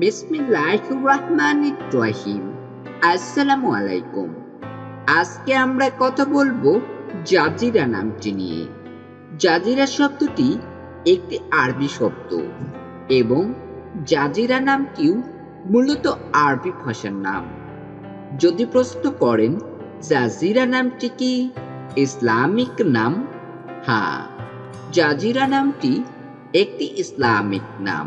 বিসমিল্লাহির রহমানির রহিম আসসালামু আলাইকুম আজকে আমরা কথা বলব জাজিরা নামটি নিয়ে। জাজিরা শব্দটি একটি আরবি শব্দ এবং জাজিরা নামটিও মূলত আরবি ভাষার নাম। যদি প্রশ্ন করেন, জাজিরা নামটি কি? ইসলামিক নাম? হ্যাঁ জাজিরা নামটি একটি ইসলামিক নাম।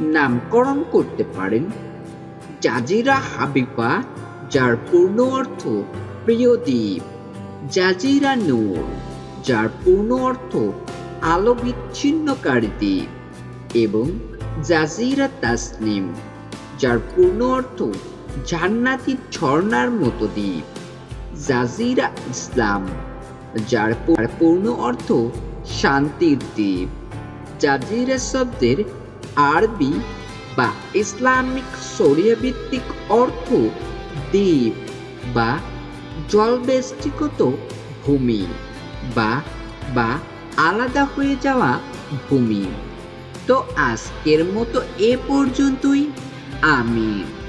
নামকরণ করতে পারেন। জাজিরা হাবিবা, যার পূর্ণ অর্থ প্রিয় দ্বীপ। জাজিরা নূর, যার পূর্ণ অর্থ আলো বিচ্ছিন্নকারী দ্বীপ। এবং জাজিরা তাসনিম, যার পূর্ণ অর্থ জান্নাতি ঝর্ণার মতো দ্বীপ। জাজিরা ইসলাম, যার পূর্ণ অর্থ শান্তির দ্বীপ। জাজিরা শব্দের আরবি বা ইসলামিক ভিত্তিক অর্থ দ্বীপ বা জলবেষ্টিগত ভূমি বা বা আলাদা হয়ে যাওয়া ভূমি। তো আজকের মতো এ পর্যন্তই। আমিন